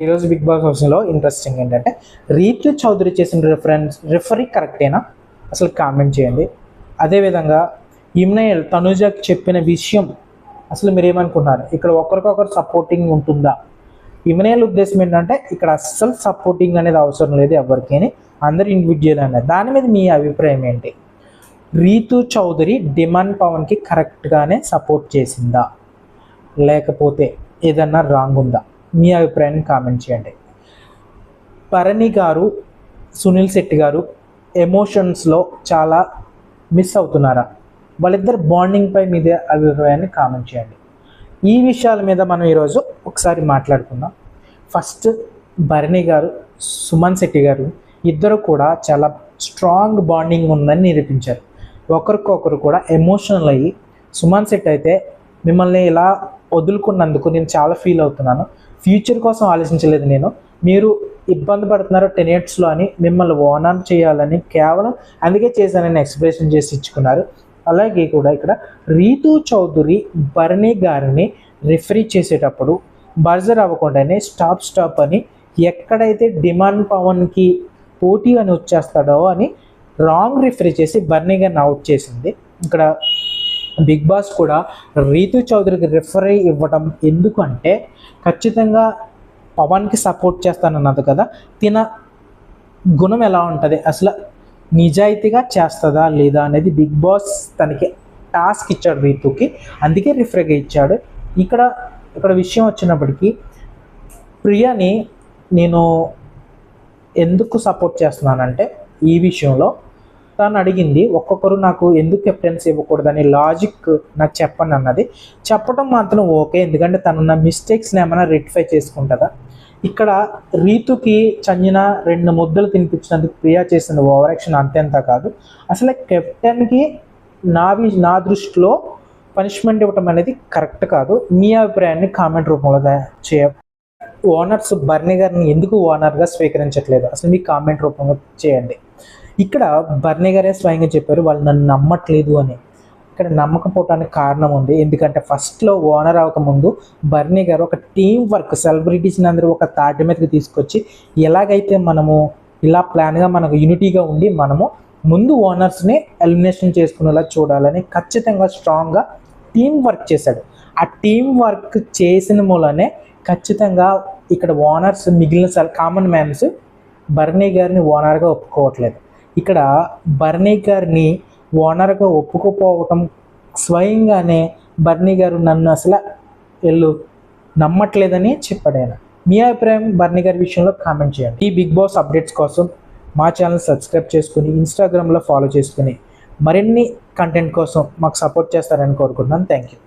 ఈరోజు big boss హౌస్లో interesting ఏంటంటే రీతు చౌదరి చేసిన రిఫరెన్స్ రిఫరీ కరెక్టేనా అసలు కామెంట్ చేయండి. అదేవిధంగా ఇమ్నయల్ తనుజకి చెప్పిన విషయం అసలు మీరు ఏమనుకుంటున్నారు ఇక్కడ ఒకరికొకరు సపోర్టింగ్ ఉంటుందా? ఇమ్నయల్ ఉద్దేశం ఏంటంటే ఇక్కడ అస్సలు సపోర్టింగ్ అనేది అవసరం లేదు ఎవరికి అందరు ఇండివిజువల్ అనేది దాని మీద మీ అభిప్రాయం ఏంటి? రీతు చౌదరి డిమాండ్ పవన్కి కరెక్ట్గానే సపోర్ట్ చేసిందా? లేకపోతే ఏదన్నా రాంగ్ ఉందా? మీ అభిప్రాయాన్ని కామెంట్ చేయండి. భరణి గారు సునీల్ శెట్టి గారు ఎమోషన్స్లో చాలా మిస్ అవుతున్నారా? వాళ్ళిద్దరు బాండింగ్ పై మీద అభిప్రాయాన్ని కామెంట్ చేయండి. ఈ విషయాల మీద మనం ఈరోజు ఒకసారి మాట్లాడుకుందాం. ఫస్ట్ భరణి గారు సుమన్ శెట్టి గారు ఇద్దరు కూడా చాలా స్ట్రాంగ్ బాండింగ్ ఉందని నిరూపించారు. ఒకరికొకరు కూడా ఎమోషనల్ అయ్యి సుమన్ శెట్టి అయితే మిమ్మల్ని ఇలా వదులుకున్నందుకు నేను చాలా ఫీల్ అవుతున్నాను. ఫ్యూచర్ కోసం ఆలోచించలేదు నేను. మీరు ఇబ్బంది పడుతున్నారు టెన్ ఇయర్స్లో అని మిమ్మల్ని ఓనర్ చేయాలని కేవలం అందుకే చేశానని ఎక్స్ప్రెషన్ చేసి ఇచ్చుకున్నారు. అలాగే కూడా ఇక్కడ రీతు చౌదరి భరణి గారిని రిఫరీ చేసేటప్పుడు బర్జర్ అవ్వకుండానే స్టాప్ స్టాప్ అని ఎక్కడైతే డిమాండ్ పవన్కి పోటీ అని వచ్చేస్తాడో అని రాంగ్ రిఫరీ చేసి బర్నీ గారిని అవుట్ చేసింది. ఇక్కడ బిగ్ బాస్ కూడా రీతు చౌదరికి రిఫరీ ఇవ్వడం ఎందుకంటే ఖచ్చితంగా పవన్కి సపోర్ట్ చేస్తానన్నది కదా. తిన గుణం ఎలా ఉంటుంది? అసలు నిజాయితీగా చేస్తుందా లేదా అనేది బిగ్ బాస్ తనకి టాస్క్ ఇచ్చాడు రీతుకి. అందుకే రిఫరీగా ఇచ్చాడు. ఇక్కడ ఇక్కడ విషయం వచ్చినప్పటికీ ప్రియాని నేను ఎందుకు సపోర్ట్ చేస్తున్నానంటే ఈ విషయంలో తను అడిగింది. ఒక్కొక్కరు నాకు ఎందుకు కెప్టెన్సీ ఇవ్వకూడదని లాజిక్ నాకు చెప్పండి అన్నది. చెప్పడం మాత్రం ఓకే. ఎందుకంటే తనున్న మిస్టేక్స్ని ఏమైనా రెక్టిఫై చేసుకుంటుందా? ఇక్కడ రీతుకి చందిన రెండు ముద్దలు తినిపించినందుకు ప్రియా చేసిన ఓవర్ యాక్షన్ అంతెంత కాదు. అసలు కెప్టెన్కి నా వి నా దృష్టిలో పనిష్మెంట్ ఇవ్వటం అనేది కరెక్ట్ కాదు. మీ అభిప్రాయాన్ని కామెంట్ రూపంలో చేయ ఓనర్స్ బర్నీ గారిని ఎందుకు ఓనర్గా స్వీకరించట్లేదు? అసలు మీ కామెంట్ రూపంలో చేయండి. ఇక్కడ బర్నీ గారే స్వయంగా చెప్పారు వాళ్ళు నన్ను నమ్మట్లేదు అని. ఇక్కడ నమ్మకపోవటానికి కారణం ఉంది. ఎందుకంటే ఫస్ట్లో ఓనర్ అవ్వకముందు బర్నీ గారు ఒక టీం వర్క్ సెలబ్రిటీస్ని అందరూ ఒక తాటి మీదకి తీసుకొచ్చి ఎలాగైతే మనము ఇలా ప్లాన్గా మనకు యూనిటీగా ఉండి మనము ముందు ఓనర్స్ని ఎలిమినేషన్ చేసుకునేలా చూడాలని ఖచ్చితంగా స్ట్రాంగ్గా టీం వర్క్ చేశాడు. ఆ టీం వర్క్ చేసిన మూలనే ఖచ్చితంగా ఇక్కడ ఓనర్స్ మిగిలిన కామన్ మ్యాన్స్ బర్నీ గారిని ఓనర్గా ఒప్పుకోవట్లేదు. ఇక్కడ బర్నీ గారిని ఓనర్గా ఒప్పుకోపోవటం స్వయంగానే బర్నీ గారు నన్ను అసలు వెళ్ళు నమ్మట్లేదని చెప్పాడు ఆయన. మీ అభిప్రాయం బర్నీ గారి విషయంలో కామెంట్ చేయండి. ఈ బిగ్ బాస్ అప్డేట్స్ కోసం మా ఛానల్ సబ్స్క్రైబ్ చేసుకుని ఇన్స్టాగ్రామ్లో ఫాలో చేసుకుని మరిన్ని కంటెంట్ కోసం మాకు సపోర్ట్ చేస్తారని కోరుకుంటున్నాను. Thank you